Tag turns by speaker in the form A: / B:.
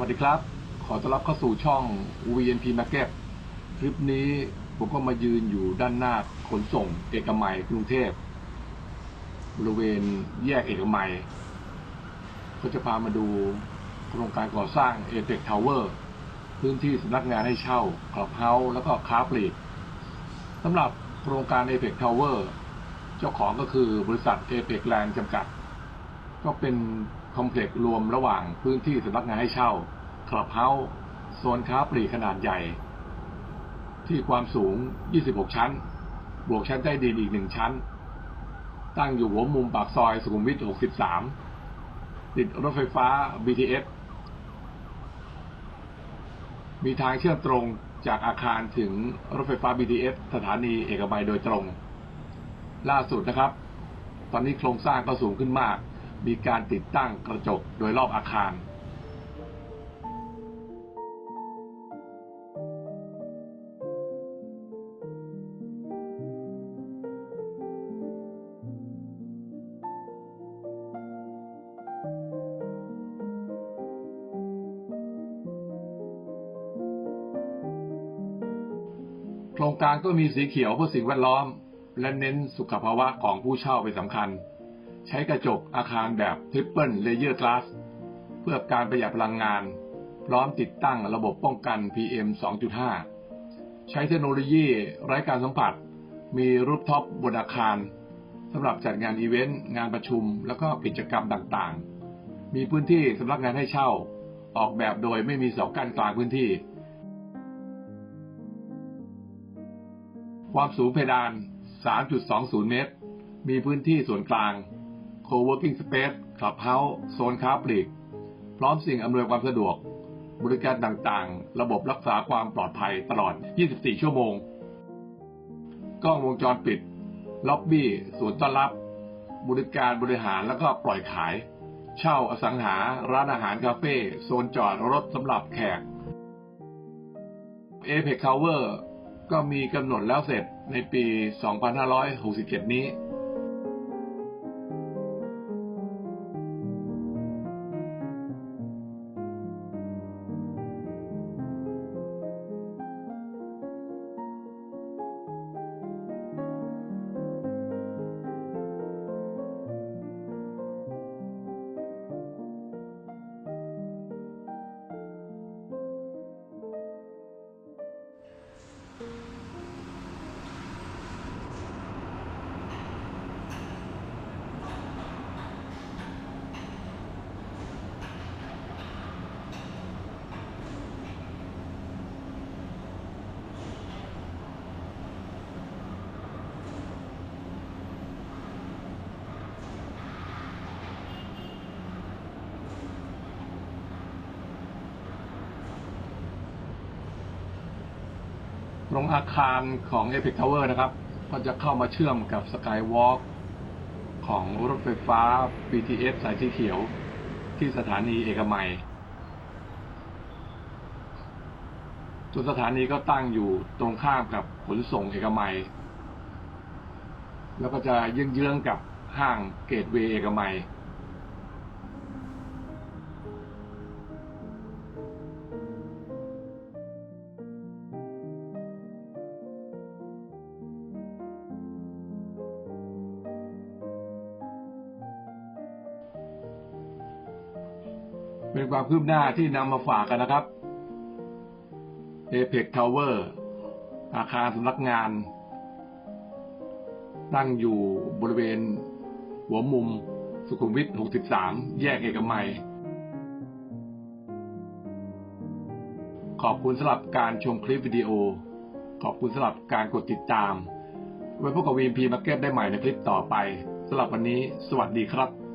A: สวัสดีครับ ขอต้อนรับเข้าสู่ช่อง VNP Market คลิปนี้ผมก็มายืนอยู่ด้านหน้าขนส่งเอกมัยกรุงเทพ บริเวณแยกเอกมัย ก็จะพามาดูโครงการก่อสร้าง a p e x Tower พื้นที่สำนักงานให้เช่าคลับเฮาส์แล้วก็ค้าปลีกสำหรับโครงการ a p e x Tower เจ้าของก็คือบริษัท a p e x Land จำกัด ก็เป็น คอมเพล็กซ์รวมระหว่างพื้นที่สำนักงานให้เช่าคลับเฮาส์โซนค้าปลีกขนาดใหญ่ ที่ความสูง 26 ชั้น บวกชั้นใต้ดินอีกหนึ่งชั้น ตั้งอยู่หัวมุมปากซอยสุขุมวิท 63 ติดรถไฟฟ้า BTS มีทางเชื่อมตรงจากอาคารถึงรถไฟฟ้า BTS สถานีเอกมัยโดยตรง ล่าสุดนะครับ ตอนนี้โครงสร้างก็สูงขึ้นมาก มีการติดตั้งกระจกโดยรอบอาคารโครงการก็มีสีเขียวเพื่อสิ่งแวดล้อม และเน้นสุขภาวะของผู้เช่าเป็นสำคัญ ใช้กระจกอาคารแบบ Triple Layer Glass เพื่อการประหยัดพลังงาน พร้อมติดตั้งระบบป้องกัน PM 2.5 ใช้เทคโนโลยีไร้การสัมผัส มีรูปท็อปบนอาคารสำหรับจัดงานอีเวนต์ งานประชุม แล้วก็กิจกรรมต่างๆ มีพื้นที่สำหรับงานให้เช่า ออกแบบโดยไม่มีเสากั้นกลางพื้นที่ ความสูงเพดาน 3.20 เมตร มีพื้นที่ส่วนกลาง Co-working Space Clubhouse โซนค้าปลีก พร้อมสิ่งอำนวยความสะดวก บริการต่างๆ ระบบรักษาความปลอดภัยตลอด 24 ชั่วโมง กล้องวงจรปิด ล็อบบี้ศูนย์ต้อนรับ บริการบริหารแล้วก็ปล่อยขาย เช่าอสังหา ร้านอาหารคาเฟ่ โซนจอดรถสำหรับแขก Apex Tower ก็มีกำหนดแล้วเสร็จในปี 2567 นี้ ตรงอาคารของ Epic Tower นะครับ ก็จะเข้ามาเชื่อมกับ Skywalk ของรถไฟฟ้า BTS สายสีเขียว ที่สถานีเอกมัยส่วนสถานีก็ตั้งอยู่ตรงข้ามกับขนส่งเอกมัย แล้วก็จะเยื้องๆกับห้างเกตเวย์เอกมัย เป็นความคืบหน้าที่นำมาฝากกันนะครับ Apex Tower อาคารสำนักงาน ตั้งอยู่บริเวณ หัวมุมสุขุมวิท 63 แยกเอกมัย ขอบคุณสำหรับการชมคลิปวิดีโอ ขอบคุณสำหรับการกดติดตาม ไว้พบกับ VMP Market ได้ใหม่ในคลิปต่อไปสำหรับวันนี้ สวัสดีครับ